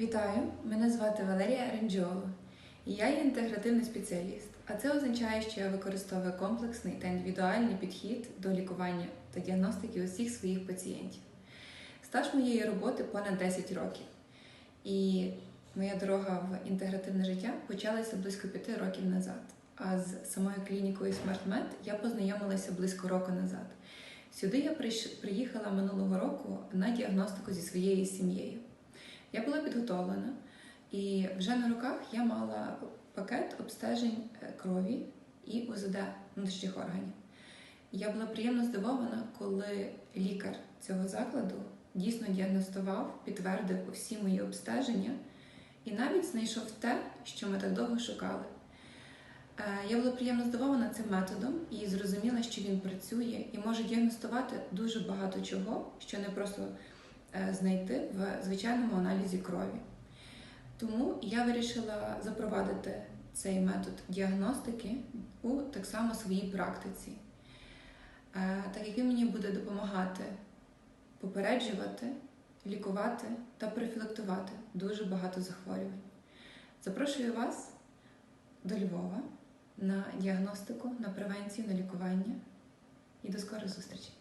Вітаю! Мене звати Валерія Ренджіоло. І я є інтегративний спеціаліст. А це означає, що я використовую комплексний та індивідуальний підхід до лікування та діагностики усіх своїх пацієнтів. Стаж моєї роботи понад 10 років. І моя дорога в інтегративне життя почалася близько 5 років назад. А з самою клінікою SmartMed я познайомилася близько року назад. Сюди я приїхала минулого року на діагностику зі своєю сім'єю. Я була підготовлена, і вже на руках я мала пакет обстежень е, крові і УЗД внутрішніх органів. Я була приємно здивована, коли лікар цього закладу дійсно діагностував, підтвердив усі мої обстеження і навіть знайшов те, що ми так довго шукали. Е, Я була приємно здивована цим методом і зрозуміла, що він працює і може діагностувати дуже багато чого, що не просто знайти в звичайному аналізі крові. Тому я вирішила запровадити цей метод діагностики у так само своїй практиці, Е, так як він мені буде допомагати попереджувати, лікувати та профілактувати дуже багато захворювань. Запрошую вас до Львова на діагностику, на превенцію, на лікування і до скорої зустрічі!